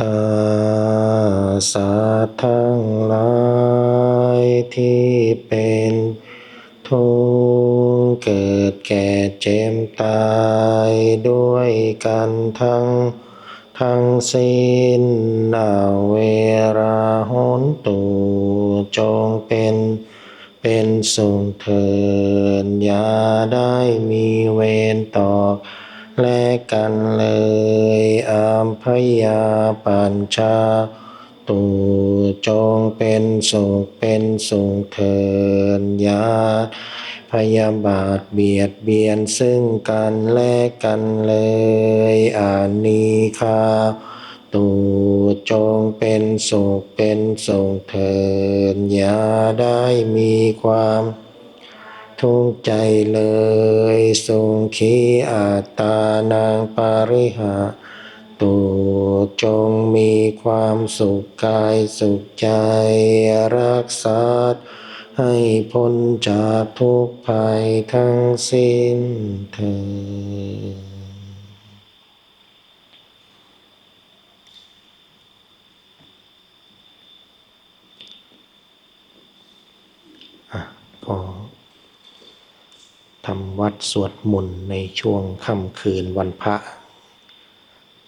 ตาสัตว์ทั้งหลายที่เป็นทุกข์เกิดแก่เจ็บตายด้วยกันทั้ง ทั้งสิ้นนาเวราหนตุจงเป็นเป็นสุขเถิดอย่าได้มีเวรต่อ และกันเลยอามพยาปัญชาตูจงเป็นสุขเป็นสุขเถิดอย่าพยาบาทเบียดเบียนซึ่งกันและกันเลยอานีคาตูจงเป็นสุขเป็นสุขเถิดอย่าได้มีความ ทุกข์ใจเลยสุขีอัตตานางปาริหาตูจงมีความสุขกายสุขใจรักษาให้พ้นจากทุกภัยทั้งสิ้นเถิดอะก็ำวัดสวดมนต์ในช่วงค่ำคืนวันพระ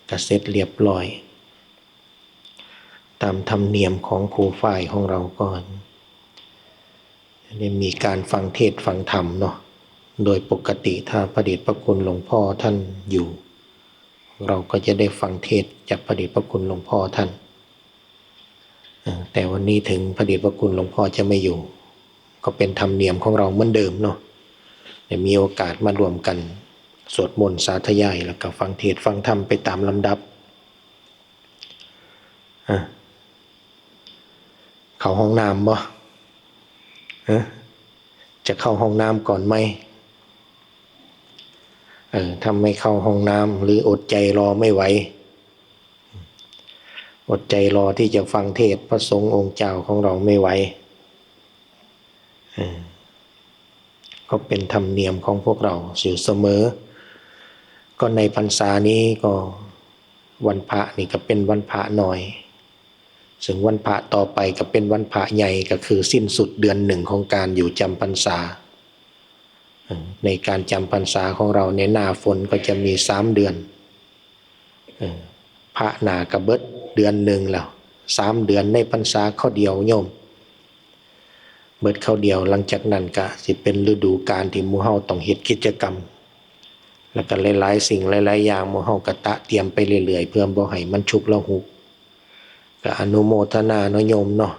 ก็เสร็จเรียบร้อย ตามธรรมเนียมของครูฝ่ายของเราก่อนได้มีการฟังเทศฟังธรรมเนาะโดยปกติถ้าพระเดชพระคุณหลวงพ่อท่านอยู่ เราก็จะได้ฟังเทศจากพระเดชพระคุณหลวงพ่อท่าน แต่วันนี้ถึงพระเดชพระคุณหลวงพ่อจะไม่อยู่ ก็เป็นธรรมเนียมของเราเหมือนเดิมเนาะ มีโอกาสมารวมกัน สวดมนต์สาธยายแล้วก็ฟังเทศฟังธรรมไปตามลำดับ เข้าห้องน้ำบ่จะเข้าห้องน้ำก่อนไหมเออถ้าไม่เข้าห้องน้ำหรืออดใจรอไม่ไหวอดใจรอที่จะฟังเทศพระสงฆ์องค์เจ้าของเราไม่ไหว ก็เป็นธรรมเนียมของพวกเราอยู่เสมอ ก็ในพรรษานี้ก็วันพระนี่ก็เป็นวันพระหน่อยซึ่งวันพระต่อไปก็เป็นวันพระใหญ่ก็คือสิ้นสุดเดือนหนึ่งของการอยู่จำพรรษา ในการจำพรรษาของเราในหน้าฝนก็จะมีสามเดือนพระนากระเบิดเดือนหนึ่งแล้วสามเดือนในพรรษาข้อเดียวโยม เบิดเข้าเดียวหลังจากนั้นก็สิเป็นฤดูกาลที่มูเฮาต้องเฮ็ดกิจกรรม แล้วก็หลายๆ สิ่งหลายๆอย่างมูเฮาก็ตะเตรียมไปเรื่อยๆ เพื่อบ่ให้มันฉุกละหุกก็อนุโมทนาเนาะโยมเนาะ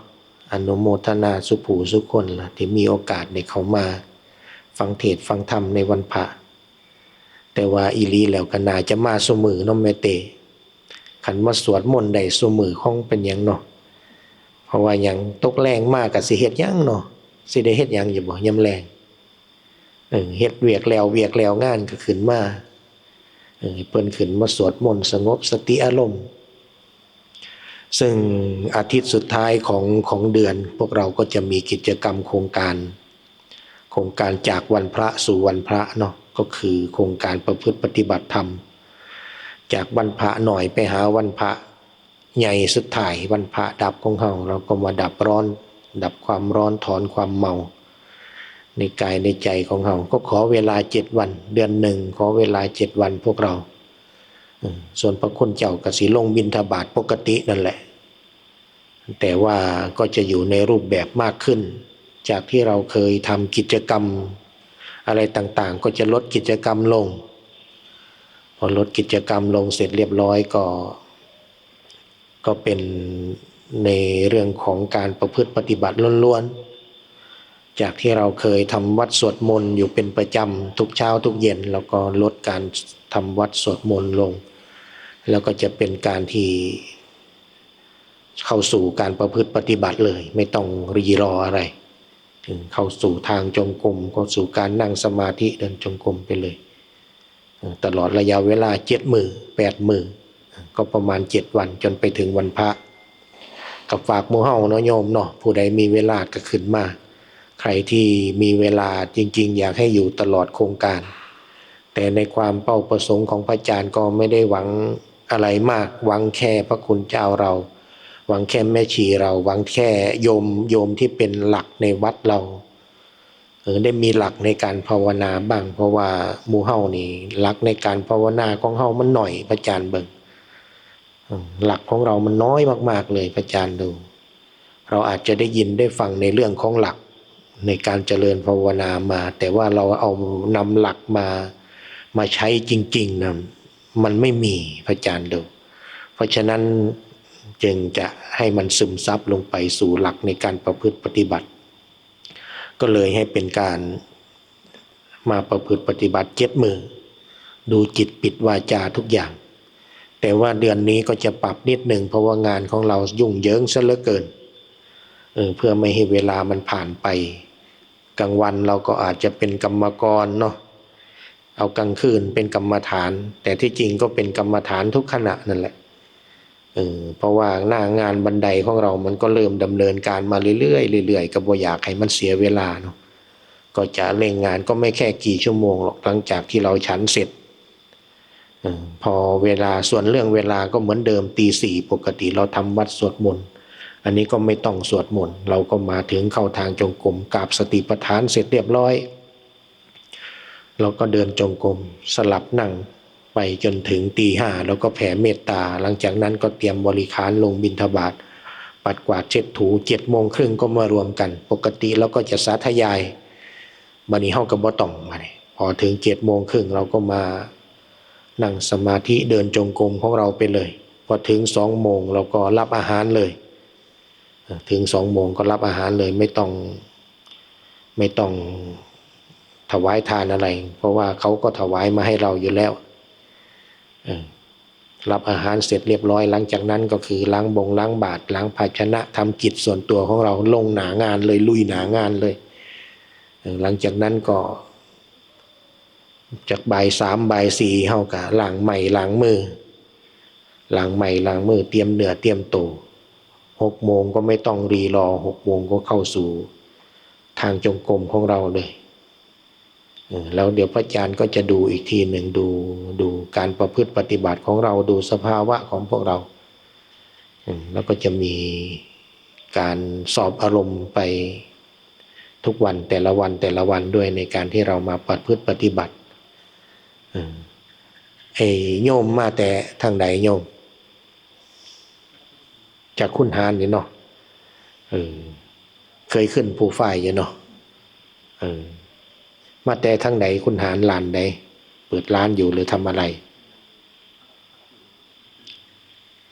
อนุโมทนาสุผูสุคนล่ะที่มีโอกาสได้เข้ามา ฟังเทศฟังธรรมในวันพระแต่ว่าอีลีแล้วก็น่าจะมาซุมือเนาะแม่เตขันมาสวดมนต์ได้ซุมือของเป็นยังเนาะ เพราะว่าอย่างตกแรงมากกับสิเฮ็ดยังเนาะสิได้เฮ็ดยังอยู่บ่ยาแรงเฮ็ดเวียกแล้วเวียกแล้วงานก็ขึ้นมาเออเพิ่นขึ้นมาสวดมนต์สงบสติอารมณ์ซึ่งอาทิตย์สุดท้ายของของเดือน พวกเราก็จะมีกิจกรรมโครงการ โครงการจากวันพระสู่วันพระเนาะก็คือโครงการประพฤติปฏิบัติธรรม จากวันพระหน่อยไปหาวันพระ ใหญ่สุดท้ายวันพระดับของเขาเราก็มาดับร้อน ดับความร้อนถอนความเมา ในกายในใจของเขาก็ขอเวลาเจ็ดวัน เดือนหนึ่งขอเวลาเจ็ดวันพวกเรา ส่วนพระคุณเจ้ากสิลงบินทบาทปกตินั่นแหละ แต่ว่าก็จะอยู่ในรูปแบบมากขึ้น จากที่เราเคยทำกิจกรรม อะไรต่างๆ ก็จะลดกิจกรรมลง พอลดกิจกรรมลงเสร็จเรียบร้อยก็ ก็เป็นในเรื่องของการประพฤติปฏิบัติล้วนๆ จากที่เราเคยทำวัดสวดมนต์อยู่เป็นประจำทุกเช้าทุกเย็น แล้วก็ลดการทำวัดสวดมนต์ลง แล้วก็จะเป็นการที่เข้าสู่การประพฤติปฏิบัติเลย ไม่ต้องรีรออะไร ถึงเข้าสู่ทางจงกรมเข้าสู่การนั่งสมาธิเดินจงกรมไปเลย ตลอดระยะเวลาเจ็ดมือแปดมือ ก็ประมาณเจ็ดวันจนไปถึงวันพระกับฝากหมู่เฮาเนาะโยมเนาะผู้ใดมีเวลาก็ขึ้นมา ใครที่มีเวลาจริง ๆ อยากให้อยู่ตลอดโครงการ แต่ในความเป้าประสงค์ของพระอาจารย์ก็ไม่ได้หวังอะไรมาก หวังแค่พระคุณเจ้าเรา หวังแค่แม่ชีเรา หวังแค่โยมโยมที่เป็นหลักในวัดเราเออได้มีหลักในการภาวนาบ้าง เพราะว่ามูเฮานี่หลักในการภาวนาของเฮามันหน่อยพระอาจารย์เบิ่ง หลักของเรามันน้อยมาก ๆ เลยพระอาจารย์ดู เราอาจจะได้ยินได้ฟังในเรื่องของหลักในการเจริญภาวนามา แต่ว่าเราเอานำหลักมามาใช้จริงๆนะมันไม่มีพระอาจารย์ดู เพราะฉะนั้นจึงจะให้มันซึมซับลงไปสู่หลักในการประพฤติปฏิบัติ ก็เลยให้เป็นการมาประพฤติปฏิบัติเจ็ดมือ ดูจิตปิดวาจาทุกอย่าง แต่ว่าเดือนนี้ก็จะปรับนิดหนึ่งเพราะว่างานของเรายุ่งเยิงซะเหลือเกินเออเพื่อไม่ให้เวลามันผ่านไป กลางวันเราก็อาจจะเป็นกรรมกรเนาะเอากลางคืนเป็นกรรมฐาน แต่ที่จริงก็เป็นกรรมฐานทุกขณะนั่นแหละเออเพราะว่าหน้างานบันไดของเรามันก็เริ่มดำเนินการมาเรื่อยๆเรื่อยๆก็บ่อยากให้มันเสียเวลาเนาะก็จะเร่งงานก็ไม่แค่กี่ชั่วโมงหรอกหลังจากที่เราฉันเสร็จ พอเวลาส่วนเรื่องเวลาก็เหมือนเดิมตีสี่ปกติเราทำวัดสวดมนต์อันนี้ก็ไม่ต้องสวดมนต์เราก็มาถึงเข้าทางจงกรมกราบสติปัฏฐานเสร็จเรียบร้อย เราก็เดินจงกรมสลับนั่งไปจนถึงตีห้าแล้วก็แผ่เมตตา หลังจากนั้นก็เตรียมบริขารลงบิณฑบาตปัดกวาดเช็ดถูเจ็ดโมงครึ่งก็มารวมกัน ปกติเราก็จะสาธยายบันนี้เฮากับบ่ต้องมาพอถึงเจ็ดโมงครึ่งเราก็มา นั่งสมาธิเดินจงกรมของเราไปเลย พอถึงสองโมงเราก็รับอาหารเลย ถึงสองโมงก็รับอาหารเลยไม่ต้องไม่ต้องถวายทานอะไร เพราะว่าเขาก็ถวายมาให้เราอยู่แล้วรับอาหารเสร็จเรียบร้อยหลังจากนั้นก็คือล้างบงล้างบาตรล้างภาชนะทำกิจส่วนตัวของเราลงหนางานเลยลุยหนางานเลย หลังจากนั้นก็ จากใบสามใบสี่เฮากะล้างใหม่หล้างมือหล้างใหม่หล้างมือเตรียมเนื้อเตรียมตัวหกโมงก็ไม่ต้องรีรอหกโมงก็เข้าสู่ ทางจงกรมของเราเลยแล้วเดี๋ยวพระอาจารย์ก็จะดูอีกทีหนึ่งดูดูการประพฤติปฏิบัติของเราดูสภาวะของพวกเรา แล้วก็จะมีการสอบอารมณ์ไปทุกวันแต่ละวันแต่ละวันด้วยในการที่เรามาประพฤติปฏิบัติ ไอ้โยมมาแต่ทางไหนโยม จากคุณหานนี่เนาะเคยขึ้นภูฝ้ายอยู่เนาะมาแต่ทั้งไหนคุณหานลานใดเปิดร้านอยู่หรือทำอะไร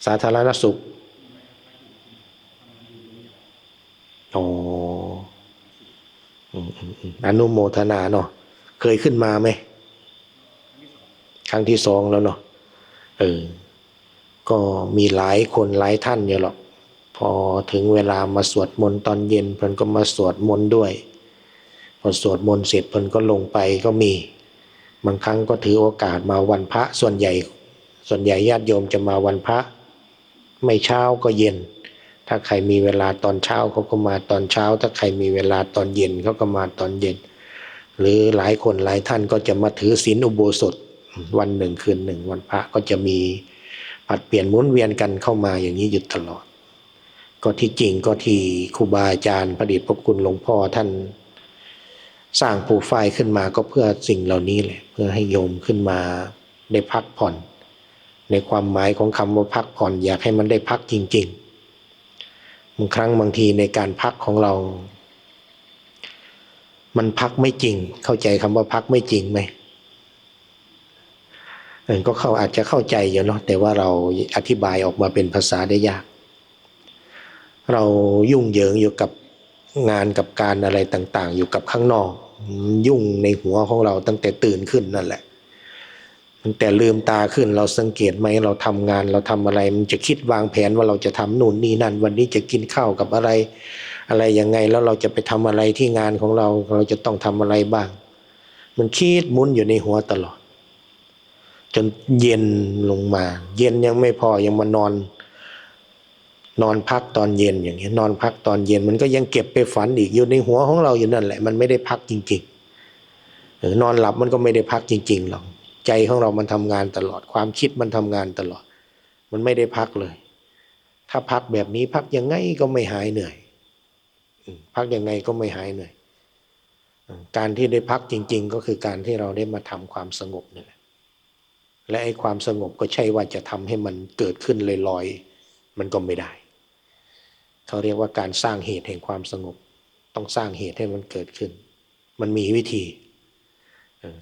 สาธารณสุขอ๋ออืมอืมอืมอนุโมทนาเนาะเคยขึ้นมาไหม ครั้งที่สองแล้วเนาะเออก็มีหลายคนหลายท่านอยู่หรอก พอถึงเวลามาสวดมนต์ตอนเย็นเพิ่นก็มาสวดมนต์ด้วย พอสวดมนต์เสร็จเพิ่นก็ลงไปก็มี บางครั้งก็ถือโอกาสมาวันพระส่วนใหญ่ ส่วนใหญ่ญาติโยมจะมาวันพระ ไม่เช้าก็เย็น ถ้าใครมีเวลาตอนเช้าเขาก็มาตอนเช้า ถ้าใครมีเวลาตอนเย็นเขาก็มาตอนเย็น หรือหลายคนหลายท่านก็จะมาถือศีลอุโบสถ วันหนึ่งคืนหนึ่งวันพระก็จะมีผัดเปลี่ยนหมุนเวียนกันเข้ามาอย่างนี้อยู่ตลอด ก็ที่จริงก็ที่ครูบาอาจารย์ประดิษฐ์พระคุณหลวงพ่อท่านสร้างภูไฟขึ้นมาก็เพื่อสิ่งเหล่านี้แหละเพื่อให้โยมขึ้นมาได้พักผ่อน ในความหมายของคำว่าพักผ่อน อยากให้มันได้พักจริงๆบางครั้งบางทีในการพักของเรา มันพักไม่จริง เข้าใจคำว่าพักไม่จริงไหม ก็เข้าอาจจะเข้าใจอยู่เนาะแต่ว่าเราอธิบายออกมาเป็นภาษาได้ยาก เรายุ่งเหยิงอยู่กับงานกับการอะไรต่างๆ อยู่กับข้างนอก ยุ่งในหัวของเราตั้งแต่ตื่นขึ้นนั่นแหละตั้งแต่ลืมตาขึ้นเราสังเกตไหมเราทำงานเราทำอะไร มันจะคิดวางแผนว่าเราจะทำนู่นนี่นั่น วันนี้จะกินข้าวกับอะไร อะไรยังไงแล้วเราจะไปทำอะไรที่งานของเรา เราจะต้องทำอะไรบ้าง มันคิดมุนอยู่ในหัวตลอด จนเย็นลงมา เย็นยังไม่พอยังมานอน นอนพักตอนเย็นอย่างเงี้ยนอนพักตอนเย็นมันก็ยังเก็บไปฝันอีกอยู่ในหัวของเราอยู่นั่นแหละ มันไม่ได้พักจริงๆเออนอนหลับมันก็ไม่ได้พักจริงๆหรอกใจของเรามันทำงานตลอดความคิดมันทำงานตลอด มันไม่ได้พักเลย ถ้าพักแบบนี้พักยังไงก็ไม่หายเหนื่อยพักยังไงก็ไม่หายเหนื่อยการที่ได้พักจริง ๆ ก็คือการที่เราได้มาทำความสงบนี่แหละ และไอ้ความสงบก็ใช่ว่าจะทำให้มันเกิดขึ้นลอยๆ มันก็ไม่ได้ เขาเรียกว่าการสร้างเหตุแห่งความสงบ ต้องสร้างเหตุให้มันเกิดขึ้น มันมีวิธี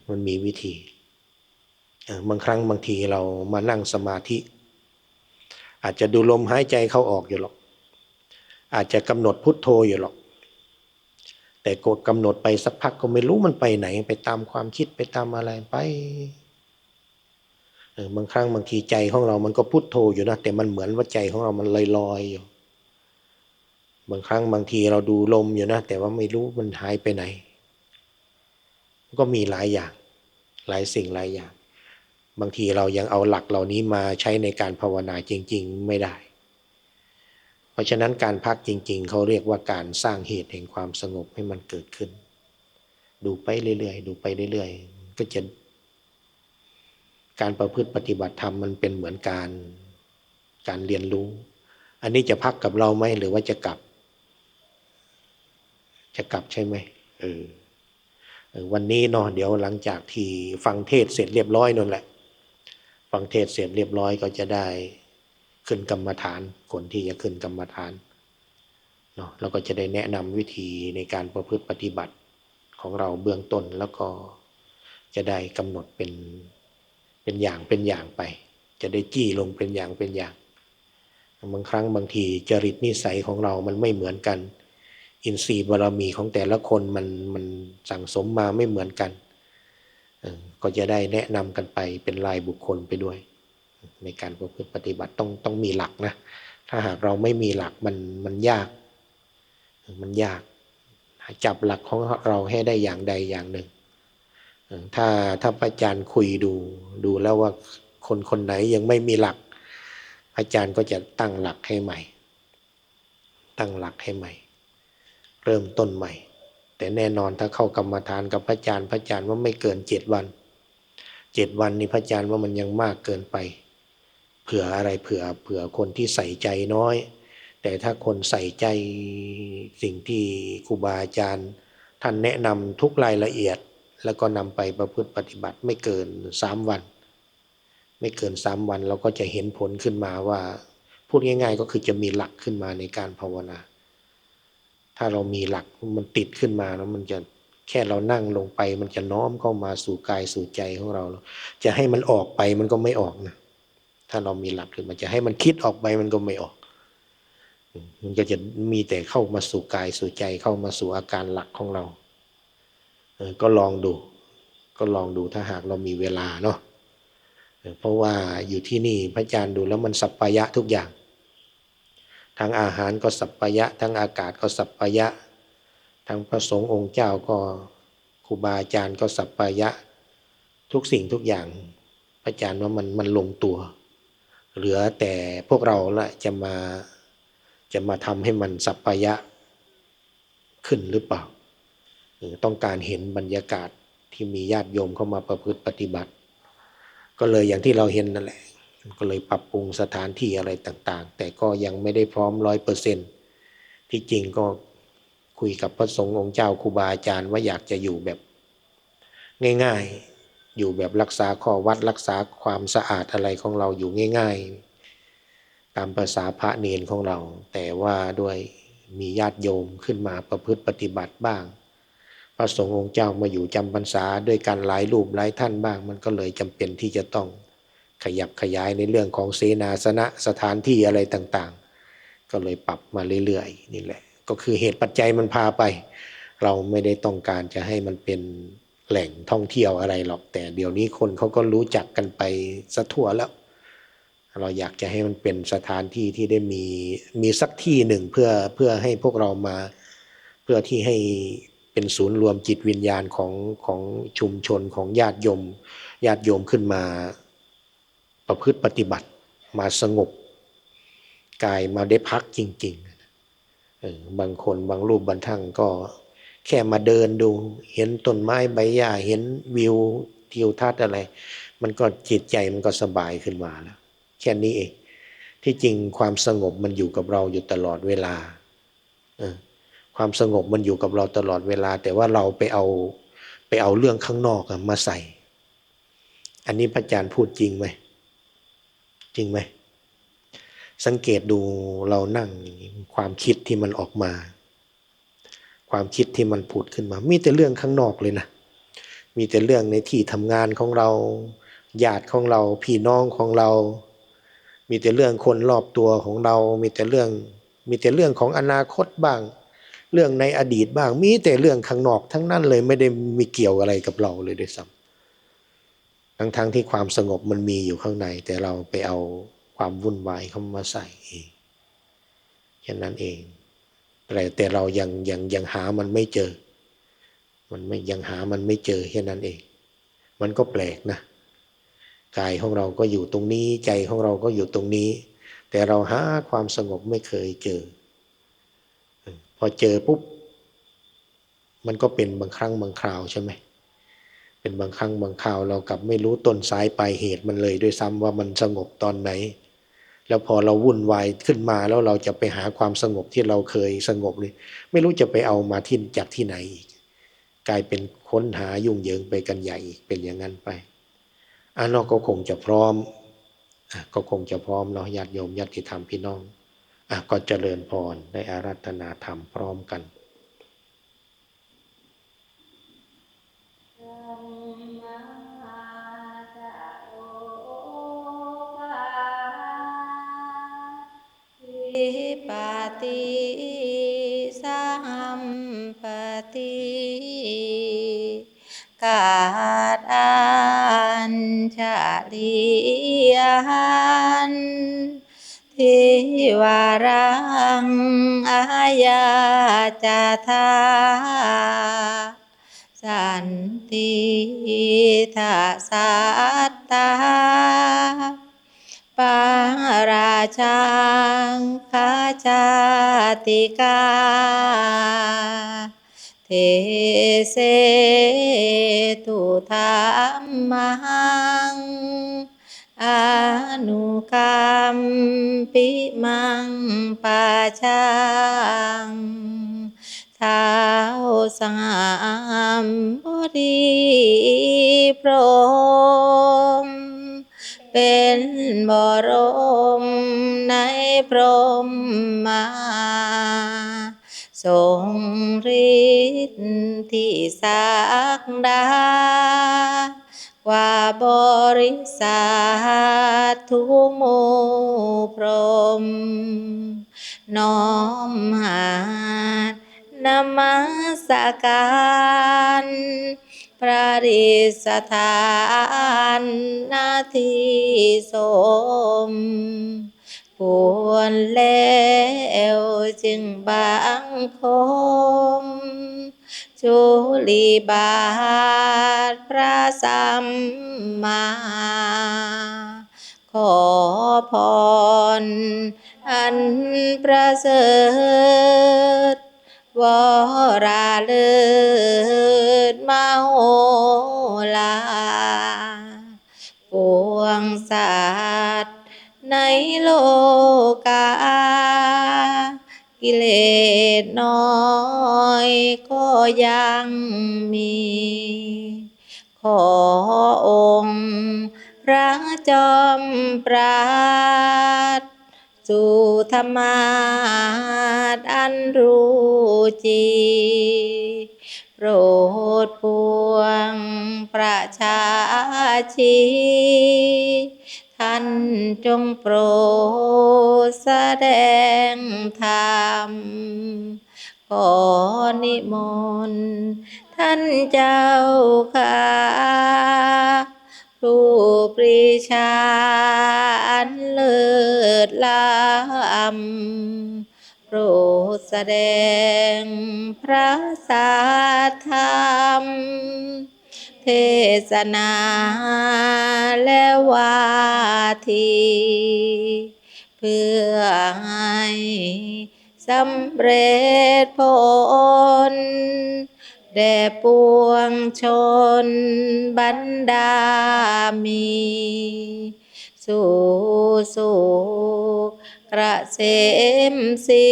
มันมีวิธี บางครั้งบางทีเรามานั่งสมาธิ อาจจะดูลมหายใจเข้าออกอยู่หรอก อาจจะกำหนดพุทโธอยู่หรอก แต่กดกำหนดไปสักพักก็ไม่รู้มันไปไหน ไปตามความคิดไปตามอะไรไป บางครั้งบางทีใจของเรามันก็พุทโธอยู่นะแต่มันเหมือนว่าใจของเรามันลอยลอยอยู่ บางครั้งบางทีเราดูลมอยู่นะแต่ว่าไม่รู้มันหายไปไหน ก็มีหลายอย่าง หลายสิ่งหลายอย่าง บางทีเรายังเอาหลักเหล่านี้มาใช้ในการภาวนาจริง ๆ ไม่ได้ เพราะฉะนั้นการพักจริง ๆเขาเรียกว่าการสร้างเหตุแห่งความสงบให้มันเกิดขึ้น ดูไปเรื่อยๆดูไปเรื่อยๆก็จะ การประพฤติปฏิบัติธรรมมันเป็นเหมือนการการเรียนรู้ อันนี้จะพักกับเราไหมหรือว่าจะกลับ จะกลับใช่ไหมเออวันนี้เนาะเดี๋ยวหลังจากที่ฟังเทศเสร็จเรียบร้อยนั่นแหละ ฟังเทศเสร็จเรียบร้อยก็จะได้ขึ้นกรรมฐานคนที่จะขึ้นกรรมฐานเนาะเราก็จะได้แนะนำวิธีในการประพฤติปฏิบัติของเราเบื้องต้นแล้วก็จะได้กำหนดเป็น เป็นอย่างเป็นอย่างไป จะได้จี้ลงเป็นอย่างเป็นอย่าง บางครั้งบางทีจริตนิสัยของเรามันไม่เหมือนกัน อินทรีย์บารมีของแต่ละคนมันมันสั่งสมมาไม่เหมือนกัน ก็จะได้แนะนำกันไปเป็นรายบุคคลไปด้วย ในการประพฤติปฏิบัติต้องต้องมีหลักนะ ถ้าหากเราไม่มีหลักมันมันยาก มันยาก จับหลักของเราให้ได้อย่างใดอย่างหนึ่ง ถ้าถ้าพระอาจารย์คุยดู ดูแล้วว่าคนคนไหนยังไม่มีหลัก อาจารย์ก็จะตั้งหลักให้ใหม่ ตั้งหลักให้ใหม่ เริ่มต้นใหม่ แต่แน่นอนถ้าเข้ากรรมฐานกับพระอาจารย์ พระอาจารย์ว่าไม่เกินเจ็ดวันเจ็ดวันนี้พระอาจารย์ว่ามันยังมากเกินไป เผื่ออะไรเผื่อเผื่อคนที่ใส่ใจน้อย แต่ถ้าคนใส่ใจสิ่งที่ครูบาอาจารย์ ท่านแนะนำทุกรายละเอียด แล้วก็นำไปประพฤติปฏิบัติไม่เกินสามวัน ไม่เกินสามวันเราก็จะเห็นผลขึ้นมาว่า พูดง่าย ๆ ก็คือจะมีหลักขึ้นมาในการภาวนา ถ้าเรามีหลักมันติดขึ้นมาแล้วมันจะแค่เรานั่งลงไป มันจะน้อมเข้ามาสู่กายสู่ใจของเรา จะให้มันออกไปมันก็ไม่ออกนะถ้าเรามีหลักขึ้นมาจะให้มันคิดออกไปมันก็ไม่ออก มันก็จะมีแต่เข้ามาสู่กายสู่ใจเข้ามาสู่อาการหลักของเรา เออก็ลองดู ก็ลองดูถ้าหากเรามีเวลาเนาะเพราะว่าอยู่ที่นี่พระอาจารย์ดูแล้วมันสัปปายะทุกอย่างทั้งอาหารก็สัปปายะ ทั้งอากาศก็สัปปายะทั้งพระสงฆ์องค์เจ้าก็ครูบาอาจารย์ก็สัปปายะ ทุกสิ่งทุกอย่างพระอาจารย์ว่ามันมันลงตัว เหลือแต่พวกเราละจะมาจะมาทำให้มันสัปปายะขึ้นหรือเปล่า เออต้องการเห็นบรรยากาศที่มีญาติโยมเข้ามาประพฤติปฏิบัติ ก็เลยอย่างที่เราเห็นนั่นแหละ ก็เลยปรับปรุงสถานที่อะไรต่าง ๆ แต่ก็ยังไม่ได้พร้อมร้อยเปอร์เซ็นที่จริงก็คุยกับพระสงฆ์องค์เจ้าครูบาอาจารย์ว่าอยากจะอยู่แบบง่าย ๆ อยู่แบบรักษาข้อวัดรักษาความสะอาดอะไรของเราอยู่ง่าย ๆ ตามภาษาพระเนนของเรา แต่ว่าด้วยมีญาติโยมขึ้นมาประพฤติปฏิบัติบ้าง พระสงฆ์องค์เจ้ามาอยู่จำพรรษาด้วยกันหลายรูปหลายท่านบ้าง มันก็เลยจำเป็นที่จะต้องขยับขยายในเรื่องของเสนาสนะสถานที่อะไรต่างๆ ก็เลยปรับมาเรื่อยๆนี่แหละ ก็คือเหตุปัจจัยมันพาไป เราไม่ได้ต้องการจะให้มันเป็นแหล่งท่องเที่ยวอะไรหรอกแต่เดี๋ยวนี้คนเขาก็รู้จักกันไปสะทั่วแล้ว เราอยากจะให้มันเป็นสถานที่ที่ได้มีมีสักที่หนึ่งเพื่อเพื่อให้พวกเรามา เพื่อที่ให้ เป็นศูนย์รวมจิตวิญญาณของของชุมชนของญาติโยมญาติโยมขึ้นมาประพฤติปฏิบัติมาสงบกายมาได้พักจริงๆบางคนบางรูปบางท่านก็แค่มาเดินดู เห็นต้นไม้ใบหญ้าเห็นวิวทิวทัศน์อะไร มันก็จิตใจมันก็สบายขึ้นมาแล้วแค่นี้เอง ที่จริงความสงบมันอยู่กับเราอยู่ตลอดเวลาเออ ความสงบมันอยู่กับเราตลอดเวลา แต่ว่าเราไปเอาไปเอาเรื่องข้างนอกมาใส่ อันนี้พระอาจารย์พูดจริงไหมจริงไหมสังเกตดูเรานั่งความคิดที่มันออกมา ความคิดที่มันผุดขึ้นมา มีแต่เรื่องข้างนอกเลยนะมีแต่เรื่องในที่ทำงานของเราญาติของเราพี่น้องของเรา มีแต่เรื่องคนรอบตัวของเรา มีแต่เรื่อง มีแต่เรื่องของอนาคตบ้าง เรื่องในอดีตบ้าง มีแต่เรื่องข้างนอกทั้งนั้นเลยไม่ได้มีเกี่ยวอะไรกับเราเลยด้วยซ้ำทั้งทั้งที่ความสงบมันมีอยู่ข้างใน แต่เราไปเอาความวุ่นวายเข้ามาใส่เองแค่นั้นเอง แต่แต่เรายังยังยังหามันไม่เจอ มันไม่ยังหามันไม่เจอแค่นั้นเอง มันก็แปลกนะกายของเราก็อยู่ตรงนี้ใจของเราก็อยู่ตรงนี้ แต่เราหาความสงบไม่เคยเจอ พอเจอปุ๊บ มันก็เป็นบางครั้งบางคราวใช่ไหมเป็นบางครั้งบางคราวเรากลับไม่รู้ต้นสายปลายเหตุมันเลยด้วยซ้ำว่ามันสงบตอนไหน แล้วพอเราวุ่นวายขึ้นมาแล้วเราจะไปหาความสงบที่เราเคยสงบเลยไม่รู้จะไปเอามาที่จากที่ไหนอีกกลายเป็นค้นหายุ่งเหยิงไปกันใหญ่อีกเป็นอย่างนั้นไปอันนอกก็คงจะพร้อมก็คงจะพร้อมเนาะญาติโยมญาติธรรมพี่น้อง ก็เจริญพรได้อารัธนาธรรมพร้อมกันวิปติสัมปติกาดัญชาลียัน ทิวารังอายาจาธาสันติทาสัตตาปาราชังคาจาติกา เทเสตุธรรมังอ นุกรรมปิมังปาชังเท้าสงามบดีพรหมเป็นบรมในพรหมมาทรงฤทธิ์ที่สักดา ว่าบริษัททุกโมพรม น้อมหานมัสการพระดิสฐานนาทีสม ควรแล้วจึงบังคม จุลีบาทพระสัมมา ขอพร อันประเสริฐวราเลิศมาโหลาปวงสัตว์ ในโลกา กิเลสน้อยก็ยังมี ขอองค์พระจอมปราดสู่ธรรมาอันรู้จริงโปรดพวงประชาชี ท่านจงโปรดแสดงธรรมขอนิมนต์ท่านเจ้าค่ะผู้ปรีชาอันเลิศล้ำโปรดแสดงพระสาธรรม เทศนาและวาทีเพื่อให้สำเร็จผลแด่ปวงชนบรรดามีสสู่สุขเกษมสี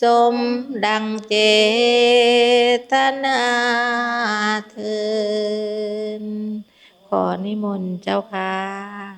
สมดังเจตนาเทินขอนิมนต์เจ้าค่ะ